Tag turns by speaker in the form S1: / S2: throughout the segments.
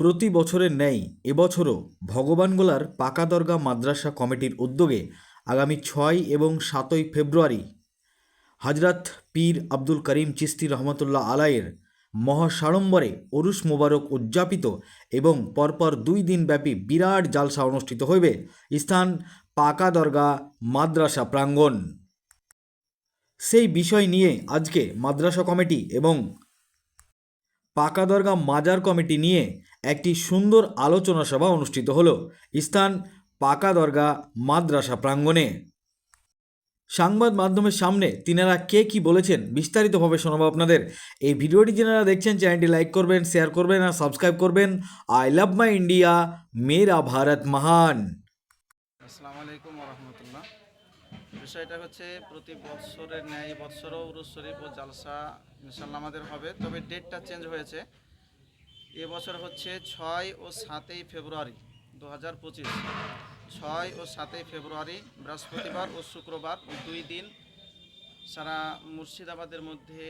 S1: প্রতি বছরের ন্যায় এবছরও ভগবানগোলার পাকা দরগা মাদ্রাসা কমিটির উদ্যোগে আগামী ছয় এবং সাতই ফেব্রুয়ারি হজরত পীর আব্দুল করিম চিস্তি রহমতুল্লাহ আলায়ের মহাসাড়ম্বরে ওরুস মোবারক উদযাপিত এবং পরপর দুই দিন ব্যাপী বিরাট জালসা অনুষ্ঠিত হইবে স্থান পাকা দরগা মাদ্রাসা প্রাঙ্গণ। সেই বিষয় নিয়ে আজকে মাদ্রাসা কমিটি এবং পাকা দরগা মাজার কমিটি নিয়ে একটি সুন্দর আলোচনা সভা অনুষ্ঠিত হলো। স্থান পাকা দরগা মাদ্রাসা প্রাঙ্গণে। সংবাদ মাধ্যমের সামনে তিনারা কে কি বলেছেন বিস্তারিতভাবে শোনাবো আপনাদের। এই ভিডিওটি যারা দেখছেন, চ্যানেলটি লাইক করবেন, শেয়ার করবেন আর সাবস্ক্রাইব করবেন। আই লাভ মাই ইন্ডিয়া, মেরা ভারত মহান।
S2: আসসালামু আলাইকুম রহমতুল্লাহ বিষয়টা হচ্ছে, প্রতি বৎসরের ন্যায়, বৎসরও উরুস শরীফ ও জালসা ইনশাল্লাহ আমাদের হবে। তবে ডেটটা চেঞ্জ হয়েছে। এবছর হচ্ছে ছয় ও সাতই ফেব্রুয়ারি দু হাজার পঁচিশ। ছয় ও সাতই ফেব্রুয়ারি বৃহস্পতিবার ও শুক্রবার দুই দিন সারা মুর্শিদাবাদের মধ্যে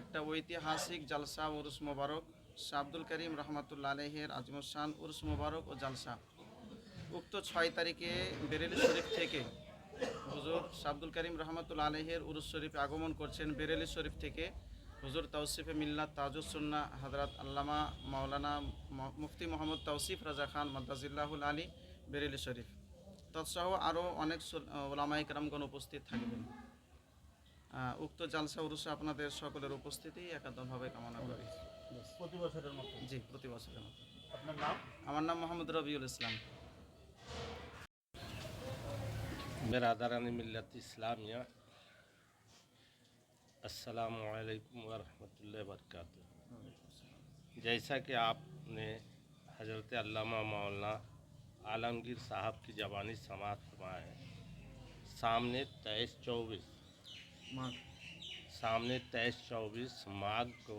S2: একটা ঐতিহাসিক জালসা উরুস মোবারক, শাহ করিম রহমতুল্লা আলহের আজমসান উরুস মোবারক ও জালসা। উক্ত ছয় তারিখে বেরেলি শরীফ থেকে হুজুর শাব্দুল করিম রহমতুল্লা আলহের উরুস শরীফে আগমন করছেন বেরেলি শরীফ থেকে হুজুর তাওসিফে মিল্লা তাজুসুন্না হজরত আল্লামা মাওলানা মুফতি মোহাম্মদ তাওসিফ রাজা খান মাদ্দাজিল্লাহুল আলী বেরেলি শরীফ। তৎসহ আরও অনেক ওলামা ইকরামগণ উপস্থিত থাকবেন। উক্ত জালসা উরুসে আপনাদের সকলের উপস্থিতি একাদমভাবে কামনা করি।
S3: প্রতি বছরের মতো?
S2: জি প্রতি বছরের মতো।
S3: আপনার নাম?
S2: আমার নাম মোহাম্মদ রবিউল ইসলাম।
S4: মেরাদারানি মিল্লাত ইসলামিয়া। असलकम वरहमल वर्क जैसा कि आपने हज़रत अल्लामा मौलाना आलमगीर साहब की जबानी समाप्त फरमाए है। सामने तेईस चौबीस सामने तेईस चौबीस माघ को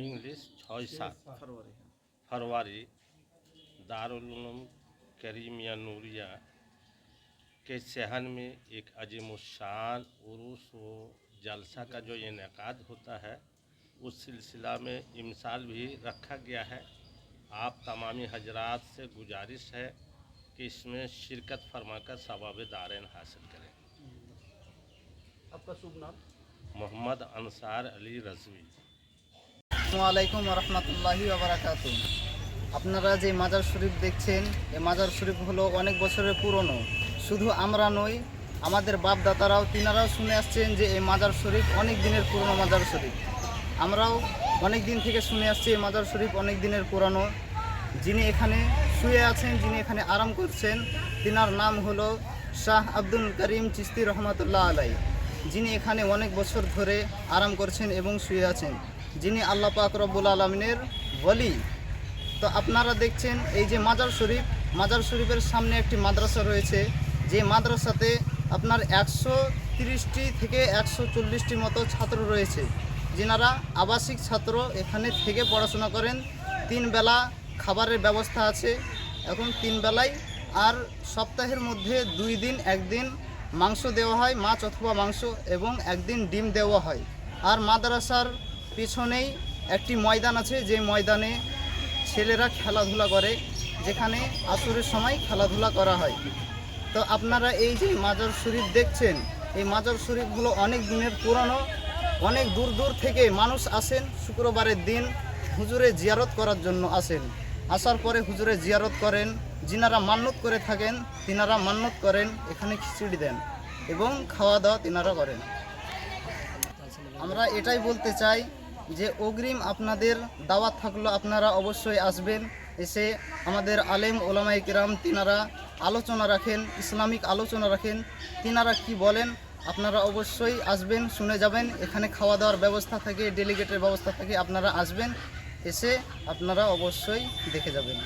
S4: इंग्लिश छः सात।
S2: फरवरी
S4: फरवरी दारुल करीमिया नूरिया के सहन में एक अजीम शान उरूस व जलसा का जो इनका होता है उस सिलसिला में इमसाल भी रखा गया है आप तमामी हजरात से गुजारिश है कि इसमें शिरकत फरमाकर सवाब दारन हासिल करें
S3: आपका शुभ नाम
S4: मोहम्मद अंसार अली रजवी
S5: আসসালামু আলাইকুম রহমতুল্লাহি আবরাকাত আপনারা যে মাজার শরীফ দেখছেন এই মাজার শরীফ হলো অনেক বছরের পুরনো শুধু আমরা নই, আমাদের বাপ দাতারাও তিনারাও শুনে আসছেন যে এই মাজার শরীফ অনেক দিনের পুরনো মাজার শরীফ। আমরাও অনেক দিন থেকে শুনে আসছি এই মাজার শরীফ অনেক দিনের পুরানো। যিনি এখানে শুয়ে আছেন, যিনি এখানে আরাম করছেন, তিনার নাম হলো শাহ আব্দুল করিম চিস্তি রহমতুল্লাহ আলাই যিনি এখানে অনেক বছর ধরে আরাম করছেন এবং শুয়ে আছেন। যিনি আল্লাহ পাক রব্বুল আলমিনের বলি তো আপনারা দেখছেন এই যে মাজার শরীফ, মাজার শরীফের সামনে একটি মাদ্রাসা রয়েছে। যে মাদ্রাসাতে আপনার একশো তিরিশটি থেকে একশো চল্লিশটি মতো ছাত্র রয়েছে, যেনারা আবাসিক ছাত্র এখানে থেকে পড়াশোনা করেন, তিন বেলা খাবারের ব্যবস্থা আছে, এখন তিন বেলায় আর সপ্তাহের মধ্যে দুই দিন, একদিন মাংস দেওয়া হয়, মাছ অথবা মাংস, এবং একদিন ডিম দেওয়া হয়। আর মাদ্রাসার পিছনেই একটি ময়দান আছে, যে ময়দানে ছেলেরা খেলাধুলা করে, যেখানে আসরের সময় খেলাধুলা করা হয়। তো আপনারা এই যে মাজার শরীফ দেখছেন, এই মাজার শরীফগুলো অনেক দিনের পুরানো, অনেক দূর দূর থেকে মানুষ আসেন, শুক্রবারের দিন হুজুরে জিয়ারত করার জন্য আসেন। আসার পরে হুজুরে জিয়ারত করেন, যিনারা মান্যত করে থাকেন, তিনারা মান্যত করেন, এখানে খিচুড়ি দেন এবং খাওয়া দাওয়া তিনারা করেন। আমরা এটাই বলতে চাই যে অগ্রিম আপনাদের দাওয়াত থাকল আপনারা অবশ্যই আসবেন। এসে আমাদের আলেম ওলামাই কিরাম তিনারা আলোচনা রাখেন, ইসলামিক আলোচনা রাখেন। তিনারা কি বলেন আপনারা অবশ্যই আসবেন, শুনে যাবেন। এখানে খাওয়া দাওয়ার ব্যবস্থা থাকে ডেলিগেটের ব্যবস্থা থাকে, আপনারা আসবেন। এসে আপনারা অবশ্যই দেখে যাবেন।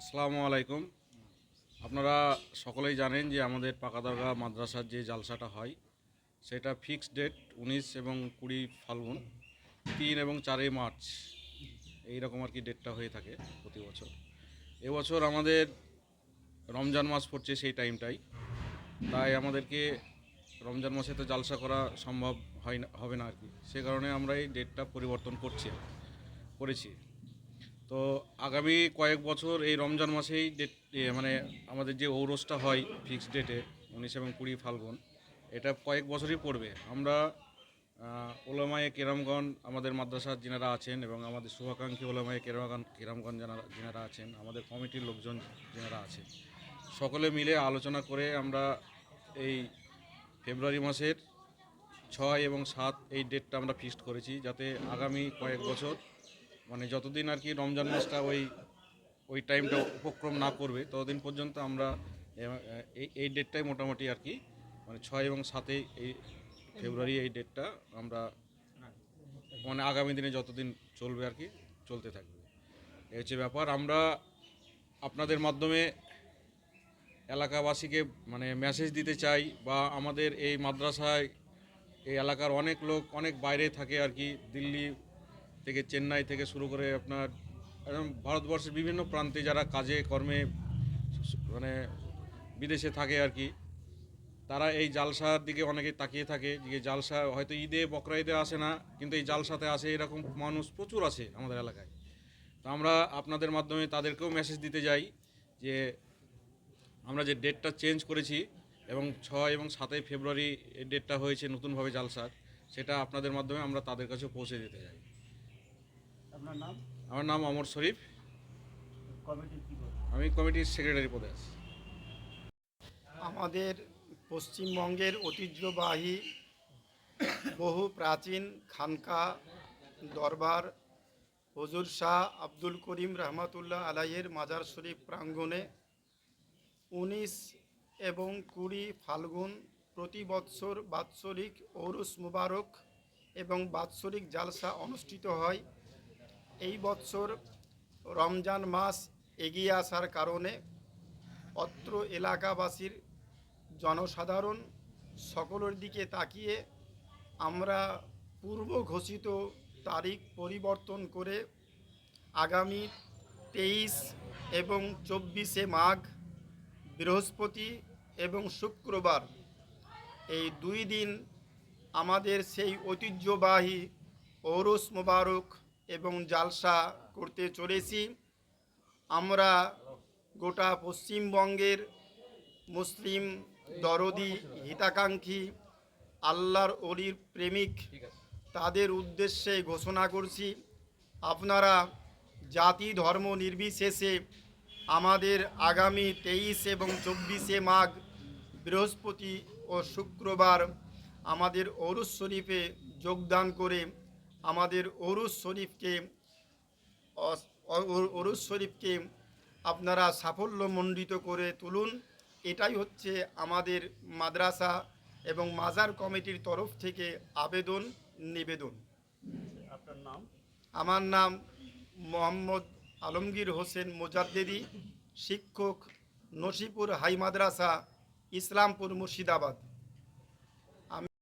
S6: আসসালামু আলাইকুম। আপনারা সকলেই জানেন যে আমাদের পাকাদরগা মাদ্রাসার যে জালসাটা হয়, সেটা ফিক্সড ডেট উনিশ এবং কুড়ি ফাল্গুন, তিন এবং চারই মার্চ। এই রকম আর কি ডেটটা হয়ে থাকে প্রতি বছর। এবছর আমাদের রমজান মাস পড়ছে সেই টাইমটাই তাই আমাদেরকে রমজান মাসে তো জালসা করা সম্ভব হয় না, হবে না আর কি। সে কারণে আমরা এই ডেটটা পরিবর্তন করছি, করেছি। তো আগামী কয়েক বছর এই রমজান মাসেই ডেট মানে আমাদের যে ঔরসটা হয় ফিক্সড ডেটে উনিশ এবং কুড়ি ফাল্গুন, এটা কয়েক বছরই পড়বে। আমরা ওলামায়ে কেরামগণ, আমাদের মাদ্রাসার যিনারা আছেন এবং আমাদের শুভাকাঙ্ক্ষী ওলামায়ে কেরামগণ কেরামগণ যিনারা আছেন, আমাদের কমিটির লোকজন যেনারা আছেন, সকলে মিলে আলোচনা করে আমরা এই ফেব্রুয়ারি মাসের ছয় এবং সাত এই ডেটটা আমরা ফিক্সড করেছি, যাতে আগামী কয়েক বছর মানে যতদিন আর কি রমজান মাসটা ওই ওই টাইমটা উপক্রম না করবে, ততদিন পর্যন্ত আমরা এই এই ডেটটাই মোটামুটি আর কি মানে ছয় এবং সাতে এই ফেব্রুয়ারি এই ডেটটা আমরা মানে আগামী দিনে যতদিন চলবে আর কি, চলতে থাকবে। এই হচ্ছে ব্যাপার। আমরা আপনাদের মাধ্যমে এলাকাবাসীকে মানে মেসেজ দিতে চাই বা আমাদের এই মাদ্রাসায়, এই এলাকার অনেক লোক, অনেক বাইরে থাকে আর কি, দিল্লি থেকে চেন্নাই থেকে শুরু করে আপনার ভারতবর্ষের বিভিন্ন প্রান্তে যারা কাজে, কর্মে মানে বিদেশে থাকে আর কি তারা এই জালসার দিকে অনেকে তাকিয়ে থাকে যে জালসা হয়তো ঈদে বকরা ঈদে আসে না কিন্তু এই জালসাতে আসে এরকম মানুষ প্রচুর আছে আমাদের এলাকায়। তো আমরা আপনাদের মাধ্যমে তাদেরকেও মেসেজ দিতে যাই যে আমরা যে ডেটটা চেঞ্জ করেছি এবং ছয় এবং সাতই ফেব্রুয়ারি এই ডেটটা হয়েছে নতুনভাবে জালসার সেটা আপনাদের মাধ্যমে আমরা তাদের কাছে পৌঁছে দিতে চাই
S3: আপনার নাম?
S6: আমার নাম অমর শরীফ। আমি কমিটির সেক্রেটারি পদে আছি।
S7: আমাদের পশ্চিমবঙ্গের ঐতিহ্যবাহী বহু প্রাচীন খানকা দরবার, হজুর শাহ আব্দুল করিম রহমাতুল্লাহ আলাইয়ের মাজার শরীফ প্রাঙ্গণে উনিশ এবং কুড়ি ফাল্গুন প্রতি বৎসর বাৎসরিক ঔরুস মুবারক এবং বাৎসরিক জালসা অনুষ্ঠিত হয়। এই বৎসর রমজান মাস এগিয়ে আসার কারণে অত্র এলাকাবাসীর জনসাধারণ সকলের দিকে তাকিয়ে আমরা পূর্ব ঘোষিত তারিখ পরিবর্তন করে আগামী তেইশ এবং চব্বিশে মাঘ, বৃহস্পতি এবং শুক্রবার এই দুই দিন আমাদের সেই ঐতিহ্যবাহী ঔরস মোবারক এবং জালসা করতে চলেছি। আমরা গোটা পশ্চিমবঙ্গের মুসলিম দরদি, হিতাকাঙ্ক্ষী, আল্লাহর অলির প্রেমিক, তাদের উদ্দেশ্যে ঘোষণা করছি, আপনারা জাতি ধর্ম নির্বিশেষে আমাদের আগামী তেইশ এবং চব্বিশে মাঘ, বৃহস্পতি ও শুক্রবার আমাদের অরুস শরীফে যোগদান করে আমাদের অরুস শরীফকে, অস- অ- অরুস শরীফকে আপনারা সাফল্যমণ্ডিত করে তুলুন। এটাই হচ্ছে আমাদের মাদ্রাসা এবং মাজার কমিটির তরফ থেকে আবেদন নিবেদন।
S3: আপনার নাম?
S7: আমার নাম মোহাম্মদ আলমগীর হোসেন মোজাদ্দেদি শিক্ষক নসিপুর হাই মাদ্রাসা ইসলামপুর মুর্শিদাবাদ।